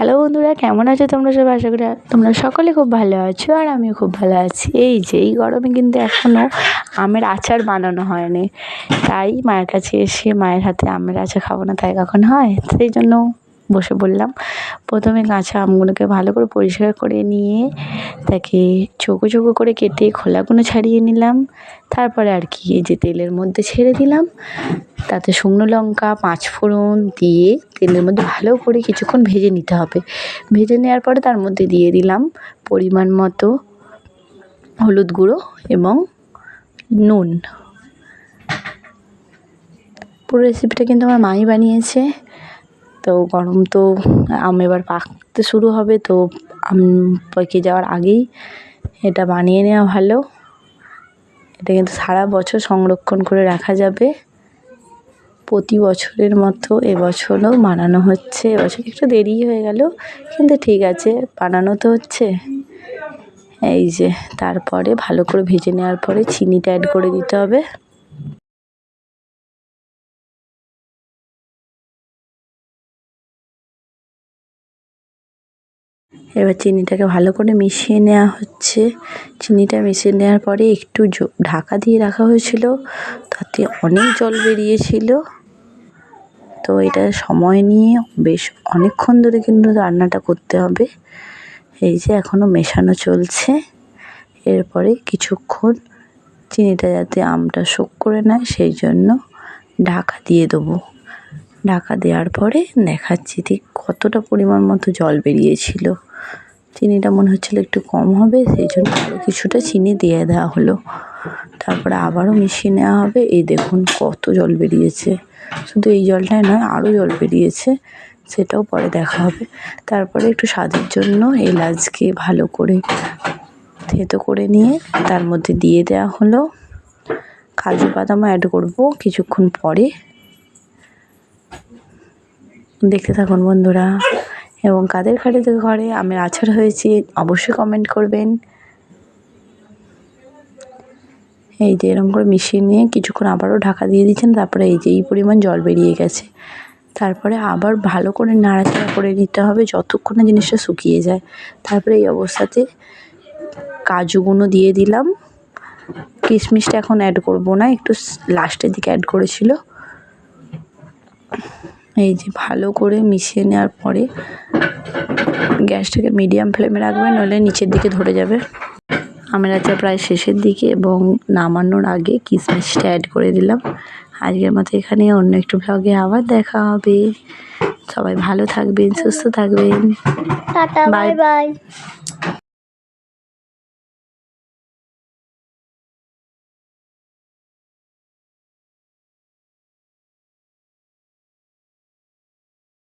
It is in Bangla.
হ্যালো বন্ধুরা, কেমন আছো তোমরা সবাই? আশা করি তোমরা সকলে খুব ভালো আছো আর আমিও খুব ভালো আছি। এই যে, এই গরমে কিন্তু এখনও আমের আচার বানানো হয়নি। তাই মায়ের কাছে এসে মায়ের হাতে আমের আচার খাব না, তাই কখন হয়? সেই জন্য বসে পড়লাম। প্রথমে কাঁচা আমগুলোকে ভালো করে পরিষ্কার করে নিয়ে তাকে চৌকো চৌকো করে কেটে খোলাগুলো ছাড়িয়ে নিলাম। তারপরে আর কি এই যে তেলের মধ্যে ছেড়ে দিলাম। তাতে শুকনো লঙ্কা, পাঁচ ফোড়ন দিয়ে তেলের মধ্যে ভালো করে কিছুক্ষণ ভেজে নিতে হবে। ভেজে নেওয়ার পরে তার মধ্যে দিয়ে দিলাম পরিমাণ মতো হলুদ গুঁড়ো এবং নুন। পুরো রেসিপিটা কিন্তু আমার মাই বানিয়েছে। তো গরম তো আম এবার পাকতে শুরু হবে, তো আম পেকে যাওয়ার আগেই এটা বানিয়ে নেওয়া ভালো। এটা কিন্তু সারা বছর সংরক্ষণ করে রাখা যাবে। প্রতি বছরের মতো এবছরও বানানো হচ্ছে। এবছর একটু দেরি হয়ে গেল, কিন্তু ঠিক আছে, বানানো তো হচ্ছে। এই যে, তারপরে ভালো করে ভেজে নেওয়ার পরে চিনিটা অ্যাড করে দিতে হবে। এবার চিনিটাকে ভালো করে মিশিয়ে নেওয়া হচ্ছে। চিনিটা মিশিয়ে নেওয়ার পরে একটু ঢাকা দিয়ে রাখা হয়েছিল। তাতে অনেক জল বেরিয়েছিল। তো এটা সময় নিয়ে বেশ অনেকক্ষণ ধরে কিন্তু রান্নাটা করতে হবে। এই যে এখনও মেশানো চলছে। এরপরে কিছুক্ষণ চিনিটা যাতে আমটা শোক করে নেয়, সেই জন্য ঢাকা দিয়ে দেবো। ঢাকা দেওয়ার পরে দেখাচ্ছি ঠিক কতটা পরিমাণ মতো জল বেরিয়েছিল। চিনিটা মনে হচ্ছিল একটু কম হবে, সেই জন্য আরও কিছুটা চিনি দিয়ে দেওয়া হলো। তারপরে আবারও মিশিয়ে নেওয়া হবে। এই দেখুন কত জল বেরিয়েছে। শুধু এই জলটাই নয় আরও জল বেরিয়েছে। সেটাও পরে দেখা হবে। তারপরে একটু স্বাদের জন্য এলাচকে ভালো করে থেতো করে নিয়ে তার মধ্যে দিয়ে দেওয়া হলো। কাজু বাদামও অ্যাড করব কিছুক্ষণ পরে। দেখতে থাকুন বন্ধুরা। এবং কাদের ঘরে ঘরে আমের আচার হয়েছে, অবশ্যই কমেন্ট করবেন। এই যে এরকম করে মিশিয়ে নিয়ে কিছুক্ষণ আবারও ঢাকা দিয়ে দিচ্ছেন, তারপরে এই যে এই পরিমাণ জল বেরিয়ে গেছে। তারপরে আবার ভালো করে নাড়াচাড়া করে নিতে হবে যতক্ষণে জিনিসটা শুকিয়ে যায়। তারপরে এই অবস্থাতে কাজুগুলো দিয়ে দিলাম। কিশমিশটা এখন অ্যাড করব না, একটু লাস্টের দিকে অ্যাড করেছিল। এই যে ভালো করে মিশিয়ে নেওয়ার পরে গ্যাসটাকে মিডিয়াম ফ্লেমে রাখবেন নইলে নিচের দিকে ধরে যাবে। আমের আচার প্রায় শেষের দিকে এবং নামানোর আগে কিশমিশটা অ্যাড করে দিলাম। আজকের মতো এখানে অন্য একটু ব্লগে আবার দেখা হবে। সবাই ভালো থাকবেন সুস্থ থাকবেন। Bye bye